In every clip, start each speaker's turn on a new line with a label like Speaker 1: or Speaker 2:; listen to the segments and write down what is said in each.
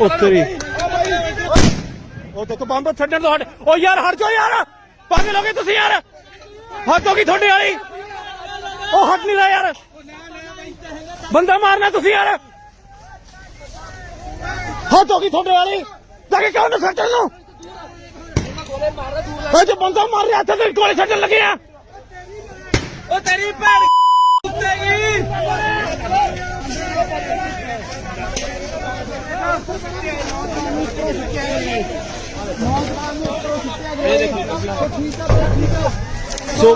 Speaker 1: ਉੱਤਰੀ ਉਹ ਦੇਖੋ ਬੰਬ ਛੱਡਣ ਤੋਂ ਹਟ ਓ ਯਾਰ ਹਟ ਜਾਓ ਯਾਰ। ਪਾਗਲ ਹੋ ਗਏ ਤੁਸੀਂ ਯਾਰ। ਹੱਦ ਹੋ ਗਈ ਤੁਹਾਡੇ ਵਾਲੀ। ਉਹ ਹਟ ਨਹੀਂ ਰਿਹਾ ਯਾਰ। ਬੰਦਾ ਮਾਰਨਾ ਤੁਸੀਂ ਯਾਰ। ਹੱਦ ਹੋ ਗਈ ਤੁਹਾਡੇ ਵਾਲੀ। ਜਾ ਕੇ ਕਹੋ ਨਾ ਛੱਡਣ ਨੂੰ? ਓਏ ਜੇ ਬੰਦਾ ਮਾਰ ਰਿਹਾ ਤੇ ਗੋਲੇ ਛੱਡਣ ਲੱਗੇ ਆ।
Speaker 2: ਉਹ ਤੇਰੀ ਭੈਣ ਕੁੱਤੇਗੀ
Speaker 1: ਸੋ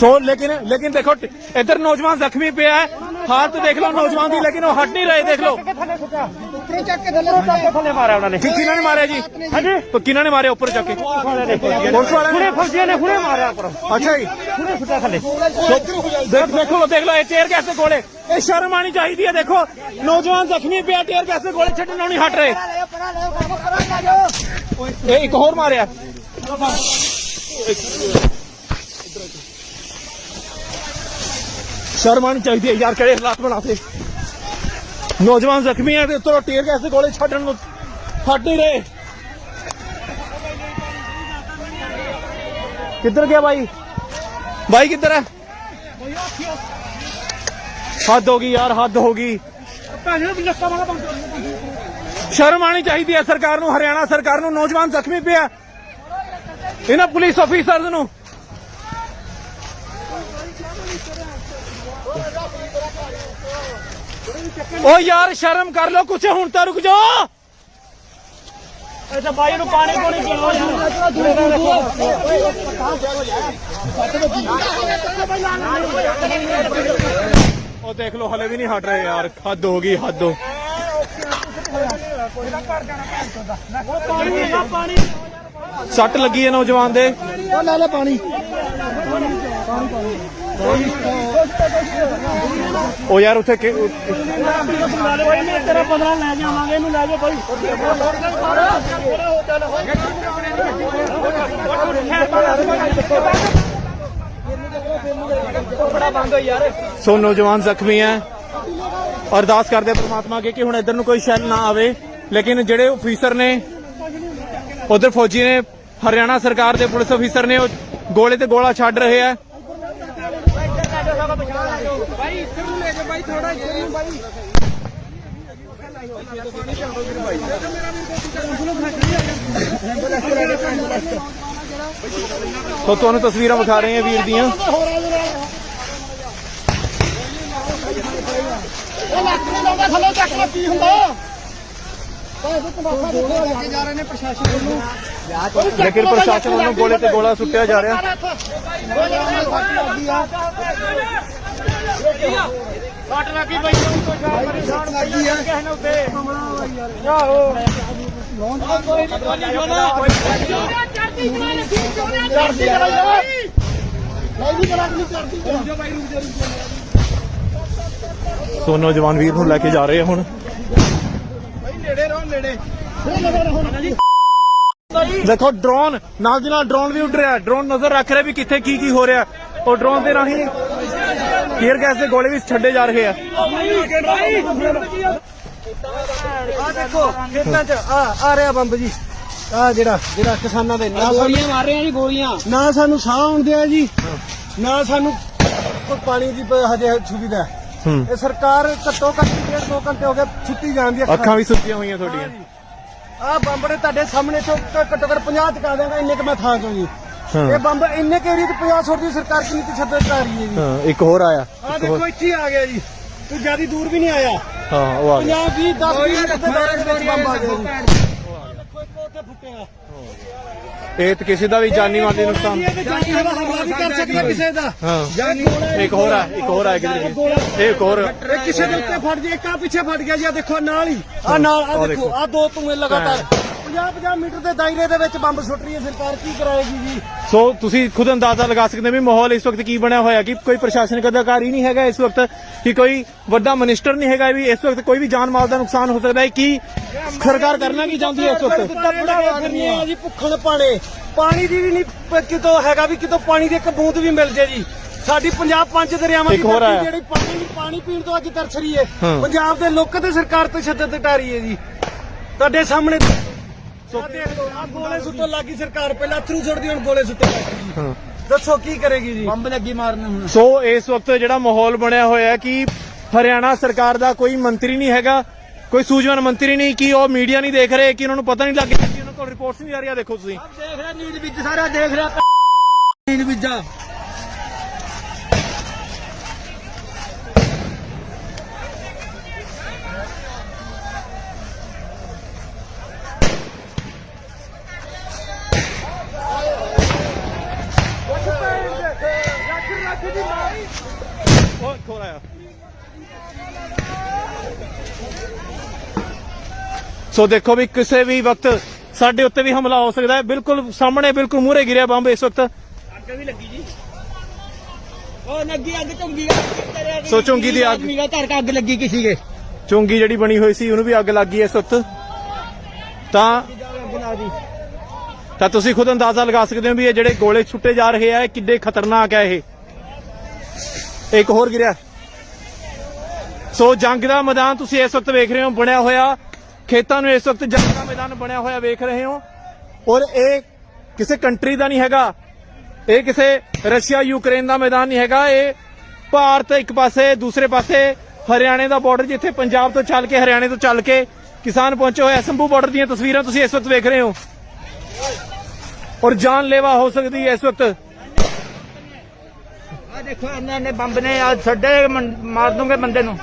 Speaker 1: ਸੋ ਲੇਕਿਨ ਲੇਕਿਨ ਦੇਖੋ ਇੱਧਰ ਨੌਜਵਾਨ ਜ਼ਖਮੀ ਪਿਆ ਹੈ। ਹਾਲਤ ਦੇਖ ਲਓ ਨੌਜਵਾਨ ਦੀ ਲੇਕਿਨ ਉਹ ਹਟ ਨਹੀਂ ਰਹੇ ਦੇਖ ਲਓ।
Speaker 3: ਉੱਪਰੋਂ ਚੱਕ ਕੇ ਥੱਲੇ ਸੁੱਟਿਆ
Speaker 1: ਥੱਲੇ ਮਾਰਿਆ ਉਹਨਾਂ ਨੇ। ਕਿਹਨਾਂ ਨੇ ਮਾਰਿਆ ਜੀ? ਹਾਂਜੀ। ਕਿਹਨਾਂ ਨੇ ਮਾਰਿਆ ਉੱਪਰ ਚੱਕ ਕੇ? ਪੁਲਿਸ ਵਾਲਿਆਂ ਨੇ ਫੌਜੀਆਂ ਨੇ। ਹੁਣੇ ਮਾਰਿਆ ਉੱਪਰ। ਅੱਛਾ ਜੀ। ਹੁਣੇ ਸੁੱਟਿਆ ਥੱਲੇ। ਦੇਖ ਦੇਖੋ ਦੇਖ ਲਓ ਇਹ ਟੇਅਰ ਗੈਸ ਦੇ ਗੋਲੇ। ਇਹ ਸ਼ਰਮ ਆਣੀ ਚਾਹੀਦੀ ਹੈ ਦੇਖੋ। ਨੌਜਵਾਨ ਜ਼ਖਮੀ ਪਿਆ ਟੇਅਰ ਗੈਸ ਦੇ ਗੋਲੇ ਛੱਡਣੋਂ ਨਹੀਂ ਹਟ ਰਹੇ। ਇਹ ਇੱਕ ਹੋਰ ਮਾਰਿਆ। ਸ਼ਰਮ ਆਣੀ ਚਾਹੀਦੀ ਹੈ ਯਾਰ, ਕਿਹੜੇ ਹਾਲਾਤ ਬਣਾਤੇ। ਨੌਜਵਾਨ ਜ਼ਖਮੀ ਹੈ ਤੇ ਉੱਤੋਂ ਟੀਅਰ ਗੈਸ ਦੇ ਗੋਲੇ ਛੱਡਣ ਨੂੰ ਹਟ ਨਹੀਂ ਰਹੇ। ਕਿੱਧਰ ਗਿਆ ਬਾਈ? ਬਾਈ ਕਿੱਧਰ ਹੈ? ਹੱਦ ਹੋ ਗਈ ਯਾਰ, ਹੱਦ ਹੋ ਗਈ। ਸ਼ਰਮ ਆਣੀ ਚਾਹੀਦੀ ਹੈ ਸਰਕਾਰ ਨੂੰ, ਹਰਿਆਣਾ ਸਰਕਾਰ ਨੂੰ, ਨੌਜਵਾਨ ਜ਼ਖਮੀ ਪਿਆ। ਇਹਨਾਂ ਪੁਲਿਸ ਅਫੀਸਰਸ ਨੂੰ। ਓ ਯਾਰ, ਸ਼ਰਮ ਕਰ ਲੋ ਕੁਛ, ਹੁਣ ਤਾਂ ਰੁਕ ਜਾਓ। ਬਾਈ ਨੂੰ ਪਾਣੀ ਕੋਣੀ ਉਹ ਦੇਖ ਲੋ ਹਲੇ ਵੀ ਨਹੀਂ ਹਟ ਰਹੇ ਯਾਰ। ਹੱਦ ਹੋ ਗਈ, ਹੱਦ ਹੋ ਸੱਟ ਲੱਗੀ ਹੈ ਨੌਜਵਾਨ ਦੇ।
Speaker 3: ਉਹ ਲੈ ਲੈ ਪਾਣੀ।
Speaker 1: ਉਹ ਯਾਰ ਉੱਥੇ ਕਿ-
Speaker 2: ਤੇਰਾ 15 ਲੈ ਜਾਵਾਂਗੇ ਇਹਨੂੰ ਲੈ ਜਾ ਬਾਈ
Speaker 1: ਸੋ ਨੌਜਵਾਨ ਜ਼ਖਮੀ ਹੈ। ਅਰਦਾਸ ਕਰਦੇ ਪ੍ਰਮਾਤਮਾ ਅੱਗੇ ਕਿ ਹੁਣ ਇੱਧਰ ਨੂੰ ਕੋਈ ਸ਼ੈਲ ਨਾ ਆਵੇ। ਲੇਕਿਨ ਜਿਹੜੇ ਅਫੀਸਰ ਨੇ, ਉਧਰ ਫੌਜੀ ਨੇ, ਹਰਿਆਣਾ ਸਰਕਾਰ ਦੇ ਪੁਲਿਸ ਅਫੀਸਰ ਨੇ, ਉਹ ਗੋਲੇ ਤੇ ਗੋਲਾ ਛੱਡ ਰਹੇ ਆ
Speaker 3: ਬਾਈ ਇੱਧਰ ਨੂੰ ਲੈ ਜਾ ਬਾਈ ਥੋੜਾ ਜਿਹਾ ਨੂੰ ਬਾਈ
Speaker 1: ਸੋ ਤੁਹਾਨੂੰ ਤਸਵੀਰਾਂ ਵਿਖਾ ਰਹੇ ਹਾਂ ਵੀਰ ਦੀਆਂ।
Speaker 3: ਉਹ ਲੱਕ ਨਹੀਂ ਲਾਉਂਦਾ ਥੱਲੇ ਚੱਕ ਲੈ ਕੀ ਹੁੰਦਾ?
Speaker 1: ਲੇਕਿਨ ਪ੍ਰਸ਼ਾਸਨ ਵੱਲੋਂ ਗੋਲੇ ਤੇ ਗੋਲਾ ਸੁੱਟਿਆ ਜਾ ਰਿਹਾ।
Speaker 2: ਸੱਟ ਲੱਗੀ ਬਾਈ ਕੋਈ ਸ਼ਾਮ
Speaker 3: ਲੱਗੀ ਹੈ
Speaker 2: ਕਿਸੇ ਨੇ ਉੱਤੇ
Speaker 3: ਚੜਦੀ ਕਰਾ ਜਾ ਨਹੀਂ ਵੀ ਕਰਾ ਨਹੀਂ ਚੜਦੀ ਕਰਾ ਬਾਈ ਰੁਕ ਜਾ ਰੁਕ ਜਾ
Speaker 1: ਸੋ ਨੌਜਵਾਨ ਵੀਰ ਨੂੰ ਲੈ ਕੇ ਜਾ ਰਹੇ ਆ ਹੁਣ।
Speaker 3: ਨੇੜੇ ਰਹੋ ਨੇੜੇ। ਨੇੜੇ ਰਹੋ
Speaker 1: ਦੇਖੋ ਡਰੋਨ ਨਾਲ ਦੀ ਨਾਲ ਡਰੋਨ ਵੀ ਉੱਡ ਰਿਹਾ ਡਰੋਨ ਨਜ਼ਰ ਰੱਖ ਰਿਹਾ ਵੀ ਕਿੱਥੇ ਕੀ ਕੀ ਹੋ ਰਿਹਾ ਉਹ ਡਰੋਨ ਦੇ ਰਾਹੀਂ ਟੀਅਰ ਗੈਸ ਦੇ ਗੋਲੇ ਵੀ ਛੱਡੇ ਜਾ ਰਹੇ ਆ।
Speaker 3: ਆ ਦੇਖੋ ਖੇਤਾਂ 'ਚ ਆ ਆ ਰਿਹਾ ਬੰਬ ਜੀ। ਆ ਜਿਹੜਾ ਜਿਹੜਾ ਕਿਸਾਨਾਂ ਦੇ ਨਾ ਗੋਲੀਆਂ ਮਾਰ ਰਹੇ ਆ ਜੀ ਗੋਲੀਆਂ। ਨਾ ਸਾਨੂੰ ਸਾਹ ਆਉਂਦੇ ਆ ਜੀ। ਨਾ ਸਾਨੂੰ ਕੋਈ ਪਾਣੀ ਦੀ ਹਜੇ ਸੁਵਿਧਾ ਇਹ ਸਰਕਾਰ ਘੱਟੋ ਘੱਟ ਡੇਢ ਦੋ ਘੰਟੇ ਹੋ ਗਏ ਛੁੱਟੀ ਜਾਂਦੀ ਹੈ
Speaker 1: ਅੱਖਾਂ ਵੀ ਸੁੱਤੀਆਂ ਹੋਈਆਂ ਤੁਹਾਡੀਆਂ।
Speaker 3: ਆ ਬੰਬ ਨੇ ਤੁਹਾਡੇ ਸਾਹਮਣੇ ਚੋਂ ਘ- ਘੱਟੋ ਘੱਟ 50 ਚਕਾ ਦਿਆਂਗਾ ਇੰਨੇ ਕ ਮੈਂ ਥਾਂ ਚੋਂ ਜੀ। ਇਹ ਬੰਬ ਇੰਨੇ ਕੇ ਏਰੀਏ 'ਚ 50 ਸੁੱਟ ਦੀ ਸਰਕਾਰ ਕਿੰਨੀ ਤੇ ਛੱਡੇ ਕਰ ਰਹੀ ਹੈ ਜੀ।
Speaker 1: ਹਾਂ ਇੱਕ ਹੋਰ ਆਇਆ।
Speaker 3: ਆ ਦੇਖੋ ਇੱਥੇ ਆ ਗਿਆ ਜੀ। ਤੂੰ ਜਿਆਦੀ ਦੂਰ ਵੀ ਨਹੀਂ ਆਇਆ।
Speaker 1: ਹਾਂ ਉਹ ਆ ਗਿਆ।
Speaker 3: 50 20 10 20 ਮਿੰਟ ਦੇ ਦਾਇਰੇ ਦੇ ਵਿੱਚ ਬੰਬ ਆ ਗਿਆ ਜੀ। ਦੇਖੋ ਇੱਕ ਉੱਥੇ ਫੁੱਟਿਆ।
Speaker 1: ਇਹ ਤੇ ਕਿਸੇ ਦਾ ਵੀ ਜਾਨੀ ਮਾਲੀ ਨੁਕਸਾਨ।
Speaker 3: ਤੇ ਜਾਨੀ ਵਾਲਾ ਹਮਲਾ ਵੀ ਕਰ ਸਕਦਾ ਕਿਸੇ ਦਾ।
Speaker 1: ਹਾਂ। ਇੱਕ ਹੋਰ ਆ ਇੱਕ ਹੋਰ ਆ ਕਿਧਰ ਇਹ ਇੱਕ ਹੋਰ।
Speaker 3: ਕਿਸੇ ਦੇ ਉੱਤੇ ਫਟ ਜੇ ਇੱਕ ਆ ਪਿੱਛੇ ਫਟ ਗਿਆ ਜੀ ਆ ਦੇਖੋ ਨਾਲ ਹੀ। ਆ ਨਾਲ ਆ
Speaker 1: ਆਹ
Speaker 3: ਦੇਖੋ
Speaker 1: ਦੇਖੋ।
Speaker 3: ਆ ਦੋ ਧੂਏ ਲਗਾਤਾਰ। 50 ਮੀਟਰ ਦੇ ਦਾਇਰੇ ਦੇ ਵਿੱਚ ਬੰਬ ਸੁੱਟ ਰਹੀ ਹੈ ਸਰਕਾਰ ਕੀ ਕਰਾਏਗੀ ਜੀ?
Speaker 1: ਸੋ ਤੁਸੀਂ ਖੁਦ ਅੰਦਾਜ਼ਾ ਲਗਾ ਸਕਦੇ ਹੋ ਵੀ ਮਾਹੌਲ ਇਸ ਵਕਤ ਕੀ ਬਣਿਆ ਹੋਇਆ ਕਿ ਕੋਈ ਪ੍ਰਸ਼ਾਸਨਿਕ ਅਧਿਕਾਰੀ ਨਹੀਂ ਹੈਗਾ ਇਸ ਵਕਤ ਕਿ ਕੋਈ ਵੱਡਾ ਮਿਨਿਸਟਰ ਨਹੀਂ ਹੈਗਾ ਵੀ ਇਸ ਵਕਤ ਕੋਈ ਵੀ ਜਾਨ ਮਾਲ ਦਾ ਨੁਕਸਾਨ ਹੋ ਸਕਦਾ ਹੈ ਕੀ ਸਰਕਾਰ ਕਰਨਾ ਕੀ ਚਾਹੁੰਦੀ ਹੈ ਇਸ ਵਕਤ?
Speaker 3: ਆ ਜੀ ਭੁੱਖਣ ਪਾਣੇ ਪਾਣੀ ਦੀ ਵੀ ਨਹੀਂ ਕਿਤੋਂ ਹੈਗਾ ਵੀ ਕਿਤੋਂ ਪਾਣੀ ਦੀ ਇੱਕ ਬੂੰਦ ਵੀ ਮਿਲ ਜੇ ਜੀ। ਸਾਡੀ ਪੰਜਾਬ ਪੰਜ ਦਰਿਆਵਾਂ ਦੀ ਧਰਤੀ। ਜਿਹੜੀ ਪਾਣੀ ਪਾਣੀ ਪੀਣ ਤੋਂ ਅੱਜ ਤਰਸ ਰਹੀ ਹੈ। ਪੰਜਾਬ ਦੇ ਲੋਕਾਂ ਤੇ ਸਰਕਾਰ ਤੇ ਸ਼ੱਦਤ ਟਾ ਰਹੀ ਹੈ ਜੀ। ਤੁਹਾਡੇ ਸਾਹਮਣੇ ਸੋ ਗੋਲੇ ਸੁੱਟਣ ਲੱਗੀ ਸਰਕਾਰ ਪਹਿਲਾਂ ਅਥਰੂ ਸੁੱਟਦੀ ਹੁਣ ਗੋਲੇ ਸੁੱਟਣ ਲੱਗੀ
Speaker 1: ਹਾਂ।
Speaker 3: ਦੱਸੋ ਕੀ ਕਰੇਗੀ ਜੀ? ਬੰਬ ਲੱਗੀ ਮਾਰਨ ਹੁਣ।
Speaker 1: ਸੋ ਇਸ ਵਕਤ ਜਿਹੜਾ ਮਾਹੌਲ ਬਣਿਆ ਹੋਇਆ ਹੈ ਕਿ ਹਰਿਆਣਾ ਸਰਕਾਰ ਦਾ ਕੋਈ ਮੰਤਰੀ ਨਹੀਂ ਹੈਗਾ ਕੋਈ ਸੂਝਵਾਨ ਮੰਤਰੀ ਨਹੀਂ ਕਿ ਉਹ ਮੀਡੀਆ ਨਹੀਂ ਦੇਖ ਰਹੇ ਕਿ ਉਹਨਾਂ ਨੂੰ ਪਤਾ ਨਹੀਂ ਲੱਗ ਰਿਹਾ ਕਿ ਉਹਨਾਂ ਕੋਲ ਰਿਪੋਰਟਸ ਨਹੀਂ ਆ ਰਹੀਆਂ ਦੇਖੋ ਤੁਸੀਂ।
Speaker 3: ਦੇਖ ਰਿਹਾ ਨੀਂਦ ਵਿੱਚ ਸਾਰਾ ਦੇਖ ਰਿਹਾ ਨੀਂਦ ਵਿੱਚ
Speaker 1: ਸੋ ਦੇਖੋ ਵੀ ਕਿਸੇ ਵੀ ਵਕਤ ਸਾਡੇ ਉੱਤੇ ਵੀ ਹਮਲਾ ਹੋ ਸਕਦਾ ਹੈ। ਬਿਲਕੁਲ ਸਾਹਮਣੇ ਬਿਲਕੁਲ ਮੂਹਰੇ ਗਿਰਿਆ ਬੰਬ ਇਸ ਵਕਤ।
Speaker 3: ਉਹ ਲੱਗੀ ਅੱਗ ਝੁੰਗੀ
Speaker 1: ਸੋ ਝੁੰਗੀ ਦੀ ਅੱਗ-
Speaker 3: ਘਰ ਅੱਗ ਲੱਗੀ ਕਿਸੇ ਦੇ?
Speaker 1: ਚੁੰਗੀ ਜਿਹੜੀ ਬਣੀ ਹੋਈ ਸੀ ਉਹਨੂੰ ਵੀ ਅੱਗ ਲੱਗ ਇਸ ਵਕਤ। ਤਾਂ ਤਾਂ ਤੁਸੀਂ ਖੁਦ ਅੰਦਾਜ਼ਾ ਲਗਾ ਸਕਦੇ ਹੋ ਵੀ ਇਹ ਜਿਹੜੇ ਗੋਲੇ ਛੁੱਟੇ ਜਾ ਰਹੇ ਆ ਇਹ ਕਿੱਡੇ ਖਤਰਨਾਕ ਹੈ ਇਹ। ਇੱਕ ਹੋਰ ਗਿਰਿਆ। ਸੋ ਜੰਗ ਦਾ ਮੈਦਾਨ ਤੁਸੀਂ ਇਸ ਵਕਤ ਵੇਖ ਰਹੇ ਹੋ, ਬਣਿਆ ਹੋਇਆ। ਖੇਤਾਂ ਨੂੰ ਇਸ ਵਕਤ ਜੰਗ ਦਾ ਮੈਦਾਨ ਬਣਿਆ ਹੋਇਆ ਵੇਖ ਰਹੇ ਹੋ। ਔਰ ਇਹ ਕਿਸੇ ਕੰਟਰੀ ਦਾ ਨਹੀਂ ਹੈਗਾ। ਇਹ ਕਿਸੇ ਰਸ਼ੀਆ ਯੂਕਰੇਨ ਦਾ ਮੈਦਾਨ ਨਹੀਂ ਹੈਗਾ। ਇਹ ਭਾਰਤ ਇੱਕ ਪਾਸੇ, ਦੂਸਰੇ ਪਾਸੇ ਹਰਿਆਣੇ ਦਾ ਬਾਰਡਰ ਜਿੱਥੇ ਪੰਜਾਬ ਤੋਂ ਚੱਲ ਕੇ, ਹਰਿਆਣੇ ਤੋਂ ਚੱਲ ਕੇ ਕਿਸਾਨ ਪਹੁੰਚੇ ਹੋਏ ਸੰਭੂ ਬਾਰਡਰ ਦੀਆਂ ਤਸਵੀਰਾਂ ਤੁਸੀਂ ਇਸ ਵਕਤ ਵੇਖ ਰਹੇ ਹੋ। ਔਰ ਜਾਨਲੇਵਾ ਹੋ ਸਕਦੀ ਹੈ ਇਸ ਵਕਤ।
Speaker 2: ਦੇਖੋ ਇਹਨਾਂ ਨੇ ਬੰਬ ਨੇ ਆ ਛੱਡੇ ਮਾਰ ਦੂੰਗੇ ਬੰਦੇ ਨੂੰ।